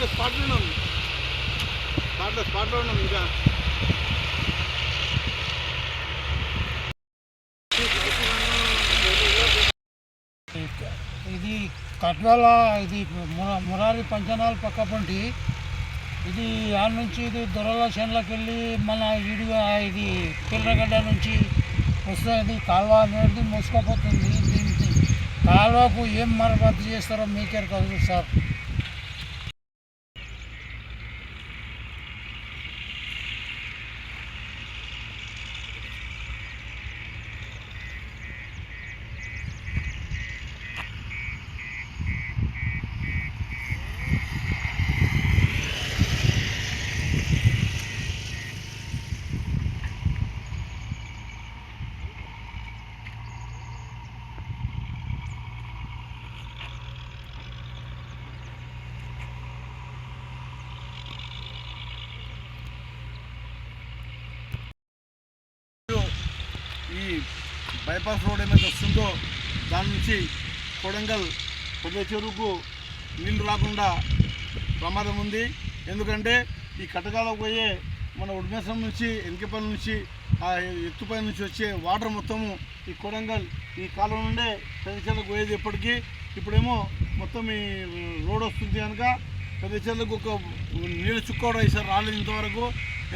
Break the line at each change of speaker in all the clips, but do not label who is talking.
స్పాట్లో స్పాట్లోనే ఉంది స్పాట్లో స్పాట్లోనే ఉంది ఇంకా. ఇది కట్వాల ఇది మురారి పంచనాలు పక్కపంటి. ఇది ఆడ నుంచి ఇది దొరల చేనులకు వెళ్ళి మన ఇడిగా ఇది పిల్లగడ్డ నుంచి వస్తుంది. కాలువ అనేది మోసుకపోతుంది. దీనికి కాలువకు ఏం మరమ్మత్తు చేస్తారో మీకే కాదు సార్.
ఈ బైపాస్ రోడ్ ఏమైతే వస్తుందో దాని నుంచి కొడంగల్ పెద్ద చెరువుకు నీళ్ళు రాకుండా ప్రమాదం ఉంది. ఎందుకంటే ఈ కటకాలకు పోయే మన ఉడ్మేసం నుంచి ఎన్నికపల్లి నుంచి ఆ ఎత్తుపై నుంచి వచ్చే వాటర్ మొత్తము ఈ కొడంగల్ ఈ కాలం నుండే పెద్ద పోయేది ఎప్పటికీ. ఇప్పుడేమో మొత్తం ఈ రోడ్ వస్తుంది కనుక పెద్ద చెరువుకు ఒక నీళ్ళు చుక్క కూడా ఈసారి రాలేదు ఇంతవరకు.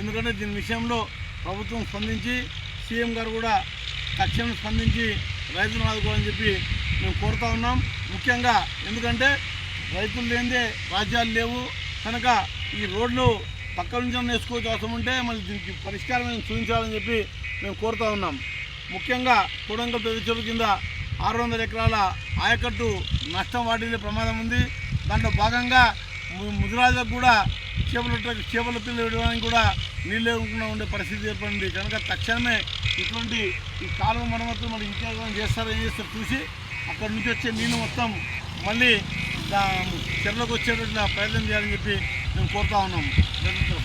ఎందుకంటే దీని విషయంలో ప్రభుత్వం స్పందించి సీఎం గారు కూడా తక్షణం స్పందించి రైతులను ఆదుకోవాలని చెప్పి మేము కోరుతా ఉన్నాం. ముఖ్యంగా ఎందుకంటే రైతులు లేనిదే రాజ్యాలు లేవు. కనుక ఈ రోడ్లు పక్క నుంచి వేసుకోవచ్చు అవసరం ఉంటే మళ్ళీ దీనికి పరిష్కారం చూపించాలని చెప్పి మేము కోరుతా ఉన్నాం. ముఖ్యంగా కూడంగల్ పెద్ద కింద ఆరు వందల ఎకరాల ఆయకట్టు నష్టం వాటిల్లే ప్రమాదం ఉంది. దాంట్లో భాగంగా ముదిరాజులకు కూడా చేపల చేపలు చేపల పిల్లలు ఇవ్వడానికి కూడా నీళ్ళు లేకుండా ఉండే పరిస్థితి ఏర్పడింది. కనుక తక్షణమే ఇటువంటి ఈ కాలువ మరమ్మతులు మరి ఇంకేదో చేస్తారో ఏం చేస్తారో చూసి అక్కడ నుంచి వచ్చే నీళ్ళు మొత్తం మళ్ళీ దా- వచ్చేటట్టు వచ్చేటట్లు ప్రయత్నం చేయాలని చెప్పి మేము కోరుతా ఉన్నాం రైతుల